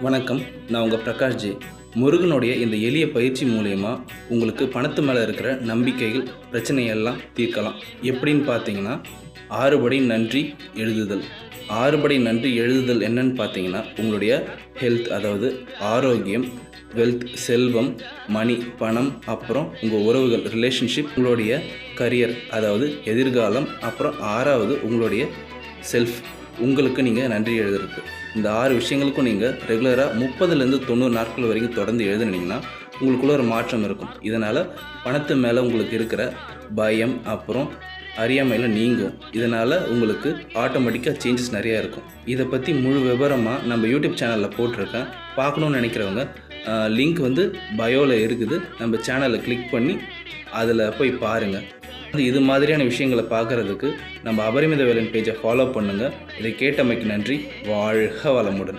வணக்கம் நான் உங்கள் பிரகாஷ் ஜி. முருகனுடைய இந்த எளிய பயிற்சி மூலயமா உங்களுக்கு பணத்து மேலே இருக்கிற நம்பிக்கைகள் பிரச்சனையெல்லாம் தீர்க்கலாம். எப்படின்னு பார்த்தீங்கன்னா ஆறுபடி நன்றி எழுதுதல். ஆறுபடி நன்றி எழுதுதல் என்னன்னு பார்த்தீங்கன்னா உங்களுடைய ஹெல்த் அதாவது ஆரோக்கியம் வெல்த் செல்வம் மணி பணம் அப்புறம் உங்கள் உறவுகள் ரிலேஷன்ஷிப் உங்களுடைய கரியர் அதாவது எதிர்காலம் அப்புறம் ஆறாவது உங்களுடைய செல்ஃப் உங்களுக்கு நீங்கள் நன்றி எழுதுறது இந்த ஆறு விஷயங்களுக்கும் நீங்கள் ரெகுலராக முப்பதுலேருந்து தொண்ணூறு நாட்கள் வரைக்கும் தொடர்ந்து எழுதுனீங்கன்னா உங்களுக்குள்ள ஒரு மாற்றம் இருக்கும். இதனால் பணத்து மேலே உங்களுக்கு இருக்கிற பயம் அப்புறம் அறியாமையில் நீங்கும். இதனால் உங்களுக்கு ஆட்டோமேட்டிக்காக சேஞ்சஸ் நிறையா இருக்கும். இதை பற்றி முழு விவரமாக நம்ம யூடியூப் சேனலில் போட்டிருக்கேன். பார்க்கணுன்னு நினைக்கிறவங்க லிங்க் வந்து பயோவில் இருக்குது. நம்ம சேனலை கிளிக் பண்ணி அதில் போய் பாருங்கள் இது மாதிரியான விஷயங்களை பார்க்குறதுக்கு நம்ம அபரிமித வேலன் பேஜை ஃபாலோ பண்ணுங்கள் இதை கேட்டமைக்கு நன்றி. வாழ்க வளமுடன்.